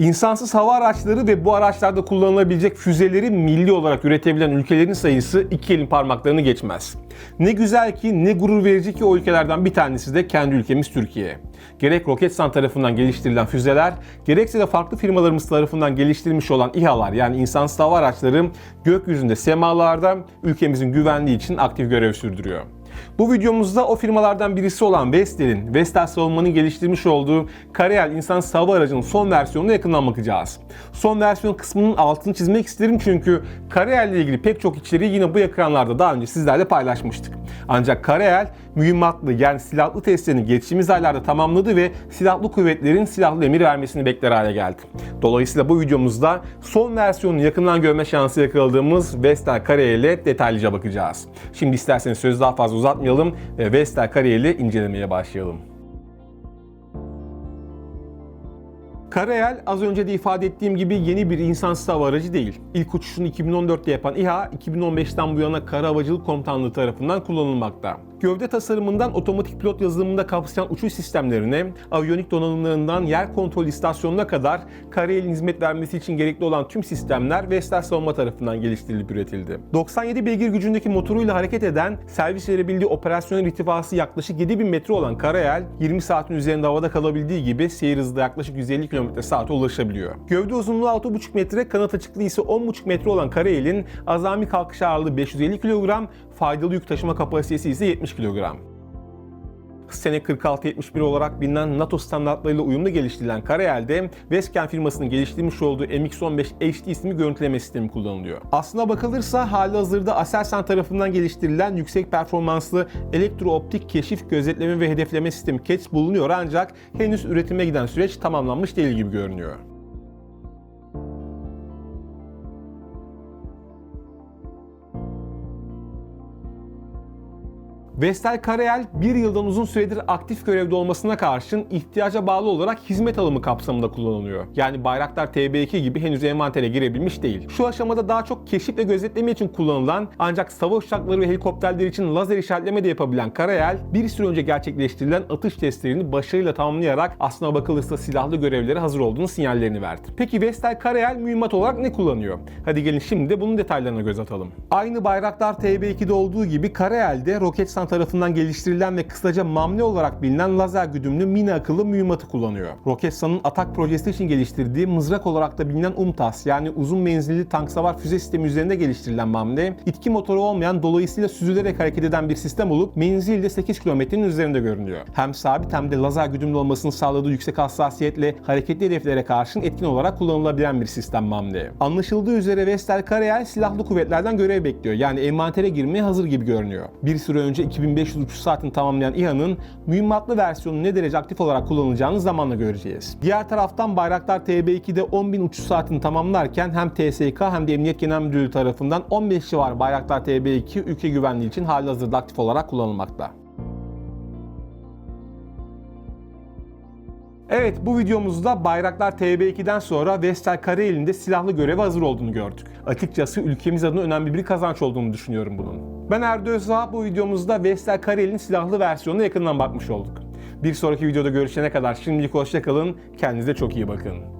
İnsansız hava araçları ve bu araçlarda kullanılabilecek füzeleri milli olarak üretebilen ülkelerin sayısı iki elin parmaklarını geçmez. Ne güzel ki ne gurur verici ki o ülkelerden bir tanesi de kendi ülkemiz Türkiye. Gerek Roketsan tarafından geliştirilen füzeler, gerekse de farklı firmalarımız tarafından geliştirilmiş olan İHA'lar yani insansız hava araçları gökyüzünde semalarda ülkemizin güvenliği için aktif görev sürdürüyor. Bu videomuzda o firmalardan birisi olan Vestel'in, Vestel Savunma'nın geliştirmiş olduğu Karayel insansız hava aracının son versiyonuna yakından bakacağız. Son versiyon kısmının altını çizmek isterim çünkü Karayel ile ilgili pek çok içeriği yine bu ekranlarda daha önce sizlerle paylaşmıştık. Ancak Karayel mühimmatlı yani silahlı testlerini geçtiğimiz aylarda tamamladı ve silahlı kuvvetlerin silahlı emir vermesini bekler hale geldi. Dolayısıyla bu videomuzda son versiyonunu yakından görme şansı yakaladığımız Vestel Karayel'e detaylıca bakacağız. Şimdi isterseniz sözü daha fazla uzatmayalım ve Vestel Karayel'i incelemeye başlayalım. Karayel az önce de ifade ettiğim gibi yeni bir insansız hava aracı değil. İlk uçuşunu 2014'te yapan İHA, 2015'ten bu yana Kara Havacılık Komutanlığı tarafından kullanılmakta. Gövde tasarımından otomatik pilot yazılımında kapsayan uçuş sistemlerine, aviyonik donanımlarından yer kontrol istasyonuna kadar Karayel'in hizmet vermesi için gerekli olan tüm sistemler Vestel Savunma tarafından geliştirilip üretildi. 97 beygir gücündeki motoruyla hareket eden, servis verebildiği operasyonel irtifası yaklaşık 7000 metre olan Karayel, 20 saatin üzerinde havada kalabildiği gibi seyir hızı da yaklaşık 150 km saate ulaşabiliyor. Gövde uzunluğu 6,5 metre, kanat açıklığı ise 10,5 metre olan Karayel'in azami kalkış ağırlığı 550 kilogram, faydalı yük taşıma kapasitesi ise 70 kilogram. Sene 4671 olarak bilinen NATO standartlarıyla uyumlu geliştirilen Karayel'de Westken firmasının geliştirmiş olduğu MX-15 HD isimli görüntüleme sistemi kullanılıyor. Aslına bakılırsa hali hazırda Aselsan tarafından geliştirilen yüksek performanslı elektrooptik keşif, gözetleme ve hedefleme sistemi CATS bulunuyor ancak henüz üretime giden süreç tamamlanmış değil gibi görünüyor. Vestel Karayel bir yıldan uzun süredir aktif görevde olmasına karşın ihtiyaca bağlı olarak hizmet alımı kapsamında kullanılıyor. Yani Bayraktar TB2 gibi henüz envantere girebilmiş değil. Şu aşamada daha çok keşif ve gözetleme için kullanılan ancak savaş uçakları ve helikopterler için lazer işaretleme de yapabilen Karayel bir süre önce gerçekleştirilen atış testlerini başarıyla tamamlayarak aslına bakılırsa silahlı görevlere hazır olduğunu sinyallerini verdi. Peki Vestel Karayel mühimmat olarak ne kullanıyor? Hadi gelin şimdi de bunun detaylarına göz atalım. Aynı Bayraktar TB2'de olduğu gibi Karayel'de Roketsan tarafından geliştirilen ve kısaca MAMNE olarak bilinen lazer güdümlü mini akıllı mühimmatı kullanıyor. Roketsan'ın Atak projesi için geliştirdiği mızrak olarak da bilinen UMTAS yani uzun menzilli tank savar füze sistemi üzerinde geliştirilen MAMNE, itki motoru olmayan dolayısıyla süzülerek hareket eden bir sistem olup menzili de 8 kilometrenin üzerinde görünüyor. Hem sabit hem de lazer güdümlü olmasının sağladığı yüksek hassasiyetle hareketli hedeflere karşın etkin olarak kullanılabilen bir sistem MAMNE. Anlaşıldığı üzere Vestel Karayel silahlı kuvvetlerden görev bekliyor. Yani envantere girmeye hazır gibi görünüyor. Bir süre önce 2500 uçuş saatini tamamlayan İHA'nın mühimmatlı versiyonu ne derece aktif olarak kullanılacağını zamanla göreceğiz. Diğer taraftan Bayraktar TB2'de 10.000 uçuş saatini tamamlarken hem TSK hem de Emniyet Genel Müdürlüğü tarafından 15 civarı Bayraktar TB2 ülke güvenliği için halihazırda aktif olarak kullanılmakta. Evet bu videomuzda Bayraklar TB2'den sonra Vestel Karayel'in de silahlı göreve hazır olduğunu gördük. Açıkçası ülkemiz adına önemli bir kazanç olduğunu düşünüyorum bunun. Ben Erdo Özağ, bu videomuzda Vestel Karayel'in silahlı versiyonuna yakından bakmış olduk. Bir sonraki videoda görüşene kadar şimdilik hoşçakalın, kendinize çok iyi bakın.